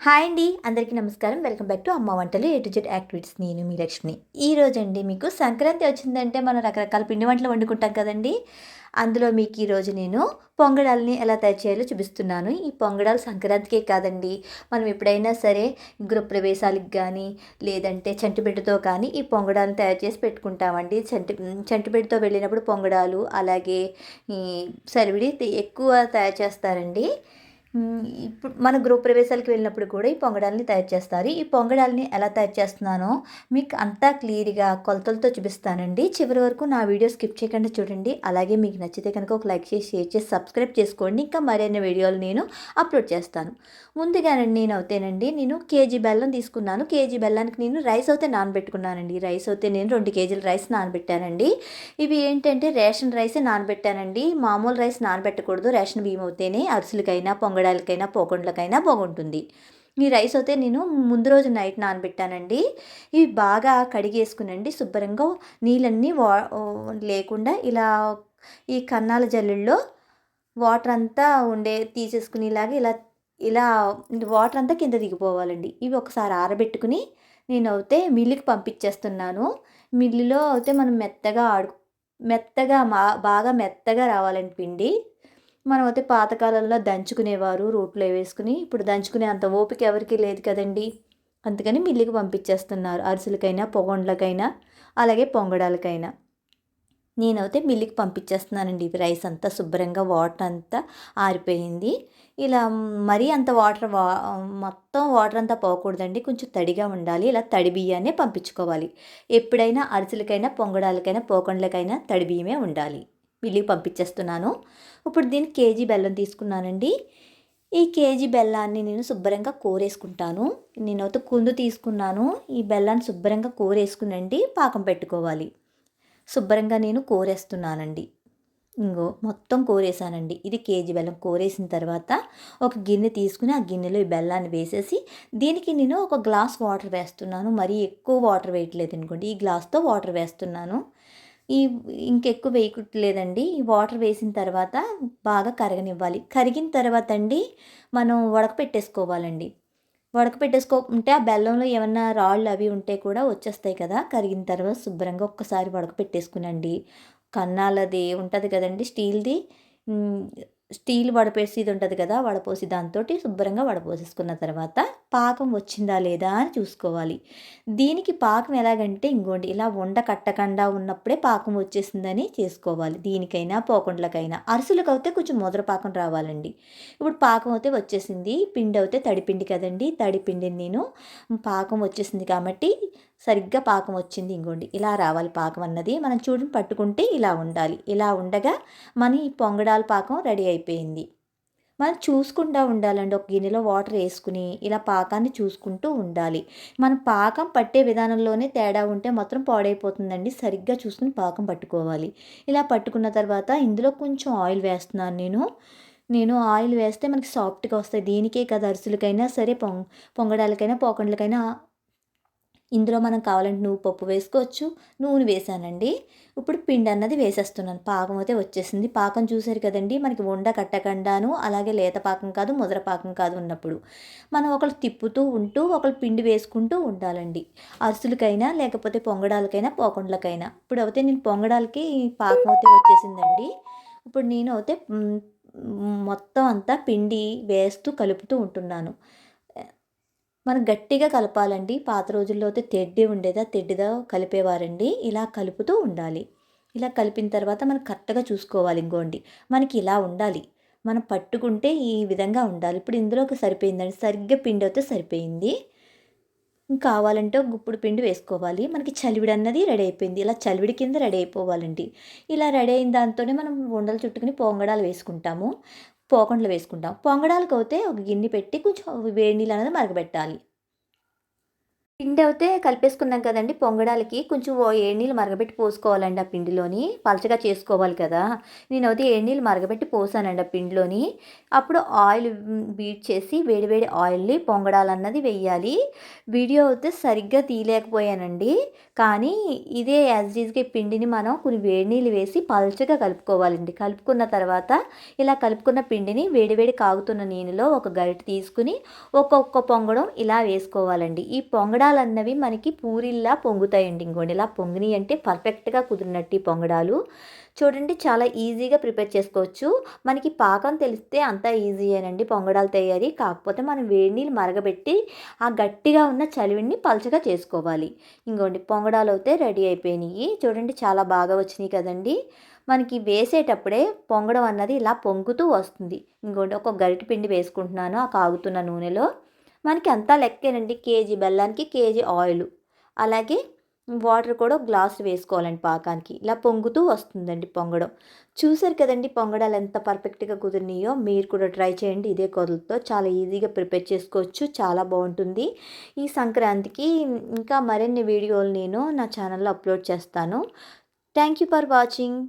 Hi అండి అందరికీ నమస్కారం. వెల్కమ్ బ్యాక్ టు అమ్మ వంటలు ఏ టు జెడ్ యాక్టివిటీస్. నేను మీ లక్ష్మి. ఈ రోజు అండి మీకు సంక్రాంతి వచ్చిందంటే మనం రకరకాల పిండి వంటలు వండుకుంటాం కదండి. అందులో మీకు ఈరోజు నేను పొంగడాలని ఎలా తయారు చేయాలో చూపిస్తున్నాను. ఈ పొంగడాలు సంక్రాంతికే కాదండి. మనం ఎప్పుడైనా సరే గృహప్రవేశాలకు కానీ లేదంటే చంటిబిడ్డతో కానీ ఈ పొంగడాలను తయారు చేసి పెట్టుకుంటామండి. చంటి చంటిబిడ్డతో వెళ్ళినప్పుడు పొంగడాలు అలాగే ఈ సలివిడి ఎక్కువ తయారు చేస్తారండి. ఇప్పుడు మన గృహప్రవేశాలకు వెళ్ళినప్పుడు కూడా ఈ పొంగడాలని తయారు చేస్తారు. ఈ పొంగడాలని ఎలా తయారు చేస్తున్నానో మీకు అంతా క్లియర్గా కొలతలతో చూపిస్తానండి. చివరి వరకు నా వీడియో స్కిప్ చేయకుండా చూడండి. అలాగే మీకు నచ్చితే కనుక ఒక లైక్ చేసి షేర్ చేసి సబ్స్క్రైబ్ చేసుకోండి. ఇంకా మరిన్ని వీడియోలు నేను అప్లోడ్ చేస్తాను. ముందుగానండి నేను అవుతేనండి నేను కేజీ బెల్లం తీసుకున్నాను. కేజీ బెల్లానికి నేను రైస్ అయితే నానబెట్టుకున్నానండి. రైస్ అయితే నేను రెండు కేజీల రైస్ నానబెట్టానండి. ఇవి ఏంటంటే రేషన్ రైసే నానబెట్టానండి. మామూలు రైస్ నానబెట్టకూడదు. రేషన్ బియ్యం అవుతేనే అరిసెలకైనా పొంగడాలకైనా పోకుండలకైనా బాగుంటుంది. ఈ రైస్ అయితే నేను ముందు రోజు నైట్ నానబెట్టానండి. ఇవి బాగా కడిగేసుకునండి శుభ్రంగా. నీళ్ళన్నీ వా లేకుండా ఇలా ఈ కన్నాల జల్లుల్లో వాటర్ అంతా ఉండే తీసేసుకునేలాగా ఇలా ఇలా వాటర్ అంతా కింద దిగిపోవాలండి. ఇవి ఒకసారి ఆరబెట్టుకుని నేను అయితే మిల్లుకి పంపించేస్తున్నాను. మిల్లులో అయితే మనం మెత్తగా ఆడు మెత్తగా మా బాగా మెత్తగా రావాలండి పిండి. మనం అయితే పాతకాలంలో దంచుకునేవారు రోట్లో వేసుకుని. ఇప్పుడు దంచుకునే అంత ఓపిక ఎవరికి లేదు కదండి. అందుకని మిల్లికి పంపించేస్తున్నారు అరిసెలకైనా పొగండ్లకైనా అలాగే పొంగడాలకైనా. నేనైతే మిల్లికి పంపించేస్తున్నానండి. ఇవి రైస్ అంతా శుభ్రంగా వాటర్ అంతా ఆరిపోయింది. ఇలా మరీ అంత వాటర్ వా మొత్తం వాటర్ అంతా పోకూడదండి. కొంచెం తడిగా ఉండాలి. ఇలా తడి బియ్యాన్నే పంపించుకోవాలి. ఎప్పుడైనా అరిసెలకైనా పొంగడాలకైనా పోకండ్లకైనా తడి బియ్యమే ఉండాలి. మిల్లికి పంపించేస్తున్నాను. ఇప్పుడు దీన్ని కేజీ బెల్లం తీసుకున్నానండి. ఈ కేజీ బెల్లాన్ని నేను శుభ్రంగా కోరేసుకుంటాను. నేనైతే కుందు తీసుకున్నాను. ఈ బెల్లాన్ని శుభ్రంగా కోరేసుకునండి పాకం పెట్టుకోవాలి. శుభ్రంగా నేను కోరేస్తున్నానండి. ఇంగో మొత్తం కోరేసానండి ఇది కేజీ బెల్లం కోరేసిన తర్వాత ఒక గిన్నె తీసుకుని ఆ గిన్నెలో ఈ బెల్లాన్ని వేసేసి దీనికి నేను ఒక గ్లాస్ వాటర్ వేస్తున్నాను. మరీ ఎక్కువ వాటర్ వేయట్లేదు అనుకోండి ఈ గ్లాస్తో వాటర్ వేస్తున్నాను. ఈ ఇంకెక్కువ వేయట్లేదండి ఈ వాటర్ వేసిన తర్వాత బాగా కరగనివ్వాలి. కరిగిన తర్వాత అండి మనం ఉడకపెట్టేసుకోవాలండి ఉడకపెట్టేసుకోకుంటే ఆ బెల్లంలో ఏమన్నా రాళ్ళు అవి ఉంటే కూడా వచ్చేస్తాయి కదా. కరిగిన తర్వాత శుభ్రంగా ఒక్కసారి ఉడకపెట్టేసుకునండి కన్నాలది ఉంటుంది కదండి స్టీల్ది. స్టీల్ వడపేసి ఇది ఉంటుంది కదా వడపోసి దాంతో శుభ్రంగా వడపోసేసుకున్న తర్వాత పాకం వచ్చిందా లేదా అని చూసుకోవాలి. దీనికి పాకం ఎలాగంటే ఇంకోండి ఇలా ఉండ కట్టకుండా ఉన్నప్పుడే పాకం వచ్చేసిందని చేసుకోవాలి. దీనికైనా పోకుండలకైనా. అరుసులకు అయితే కొంచెం ముద్ర పాకం రావాలండి. ఇప్పుడు పాకం అయితే వచ్చేసింది. పిండి అయితే తడిపిండి కదండి. తడిపిండిని నేను పాకం వచ్చేసింది కాబట్టి సరిగ్గా పాకం వచ్చింది ఇంకోండి ఇలా రావాలి పాకం అన్నది. మనం చూడని పట్టుకుంటే ఇలా ఉండాలి. ఇలా ఉండగా మన ఈ పొంగడాల పాకం రెడీ అయిపోయింది. మనం చూసుకుంటూ ఉండాలండి. ఒక గిన్నెలో వాటర్ వేసుకుని ఇలా పాకాన్ని చూసుకుంటూ ఉండాలి. మనం పాకం పట్టే విధానంలోనే తేడా ఉంటే మాత్రం పాడైపోతుందండి. సరిగ్గా చూసుకుని పాకం పట్టుకోవాలి. ఇలా పట్టుకున్న తర్వాత ఇందులో కొంచెం ఆయిల్ వేస్తున్నాను నేను. నేను ఆయిల్ వేస్తే మనకి సాఫ్ట్గా వస్తాయి. దీనికే కదా అరుసులకైనా సరే పొంగ పొంగడాలకైనా పోకండ్లకైనా ఇందులో మనం కావాలంటే నువ్వు పప్పు వేసుకోవచ్చు నూనె వేసానండి. ఇప్పుడు పిండి అన్నది వేసేస్తున్నాను. పాకం అయితే వచ్చేసింది. పాకం చూసారు కదండి మనకి వండ కట్టకుండాను అలాగే లేత పాకం కాదు ముద్ర పాకం కాదు ఉన్నప్పుడు. మనం ఒకళ్ళు తిప్పుతూ ఉంటూ ఒకళ్ళు పిండి వేసుకుంటూ ఉండాలండి. అరుసులకైనా లేకపోతే పొంగడాలకైనా పోకుండలకైనా. ఇప్పుడు అయితే నేను పొంగడాలకి పాకం అయితే వచ్చేసిందండి. ఇప్పుడు నేను అయితే మొత్తం అంతా పిండి వేస్తూ కలుపుతూ ఉంటున్నాను. మనం గట్టిగా కలపాలండి. పాత రోజుల్లో అయితే తెడ్డి ఉండేదా. తెడ్డిదా కలిపేవారండి. ఇలా కలుపుతూ ఉండాలి. ఇలా కలిపిన తర్వాత మనం కరెక్ట్గా చూసుకోవాలి. ఇంకోండి మనకి ఇలా ఉండాలి. మనం పట్టుకుంటే ఈ విధంగా ఉండాలి. ఇప్పుడు ఇందులోకి సరిపోయిందండి. సరిగ్గా పిండి అయితే సరిపోయింది. కావాలంటే గుప్పుడు పిండి వేసుకోవాలి. మనకి చలివిడి అన్నది రెడీ అయిపోయింది. ఇలా చలివిడి కింద రెడీ అయిపోవాలండి. ఇలా రెడీ అయిన దాంతోనే మనం ఉండలు చుట్టుకుని పొంగడాలు వేసుకుంటాము. పోకండ్లు వేసుకుంటాం. పొంగడాలకు అయితే ఒక గిన్నె పెట్టి కొంచెం వేడి నీళ్ళు అనేది మరగబెట్టాలి. పిండి అయితే కలిపేసుకున్నాం కదండి పొంగడాలకి. కొంచెం ఓ ఏడు మరగబెట్టి పోసుకోవాలండి ఆ పిండిలోని. పలచగా చేసుకోవాలి కదా. నేనైతే ఏడు నీళ్ళు మరగబెట్టి పోసానండి ఆ పిండిలోని. అప్పుడు ఆయిల్ బీట్ చేసి వేడివేడి ఆయిల్ని పొంగడాలన్నది వేయాలి. వీడియో అయితే సరిగ్గా తీయలేకపోయానండి. కానీ ఇదే యాజ్ ఈజ్గా పిండిని మనం కొన్ని వేడి నీళ్ళు వేసి పలచగా కలుపుకోవాలండి. కలుపుకున్న తర్వాత ఇలా కలుపుకున్న పిండిని వేడివేడి కాగుతున్న నీళ్ళలో ఒక గరిటె తీసుకుని ఒక్కొక్క పొంగడం ఇలా వేసుకోవాలండి. ఈ పొంగడాలు పొంగడాలన్నవి మనకి పూరిల్లా పొంగుతాయండి. ఇంకోండి ఇలా పొంగినాయి అంటే పర్ఫెక్ట్గా కుదిరినట్టు ఈ పొంగడాలు. చూడండి చాలా ఈజీగా ప్రిపేర్ చేసుకోవచ్చు. మనకి పాకం తెలిస్తే అంతా ఈజీయేనండి పొంగడాలు తయారీ. కాకపోతే మనం వేడి నీళ్ళు మరగబెట్టి ఆ గట్టిగా ఉన్న చలివిని పలచగా చేసుకోవాలి. ఇంకోండి పొంగడాలు అయితే రెడీ అయిపోయినాయి. చూడండి చాలా బాగా వచ్చినాయి కదండి. మనకి వేసేటప్పుడే పొంగడం అన్నది ఇలా పొంగుతూ వస్తుంది. ఇంకోటి ఒక గరిటె పిండి వేసుకుంటున్నాను ఆ కాగుతున్న నూనెలో. మనకి అంతా లెక్కేనండి. కేజీ బెల్లానికి కేజీ ఆయిల్. అలాగే వాటర్ కూడా గ్లాస్ వేసుకోవాలండి పాకానికి. ఇలా పొంగుతూ వస్తుందండి పొంగడం. చూసారు కదండి పొంగడాలు ఎంత పర్ఫెక్ట్గా కుదిరినాయో? మీరు కూడా ట్రై చేయండి. ఇదే కొదలతో చాలా ఈజీగా ప్రిపేర్ చేసుకోవచ్చు. చాలా బాగుంటుంది. ఈ సంక్రాంతికి ఇంకా మరిన్ని వీడియోలు నేను నా ఛానల్లో అప్లోడ్ చేస్తాను. Thank you for watching.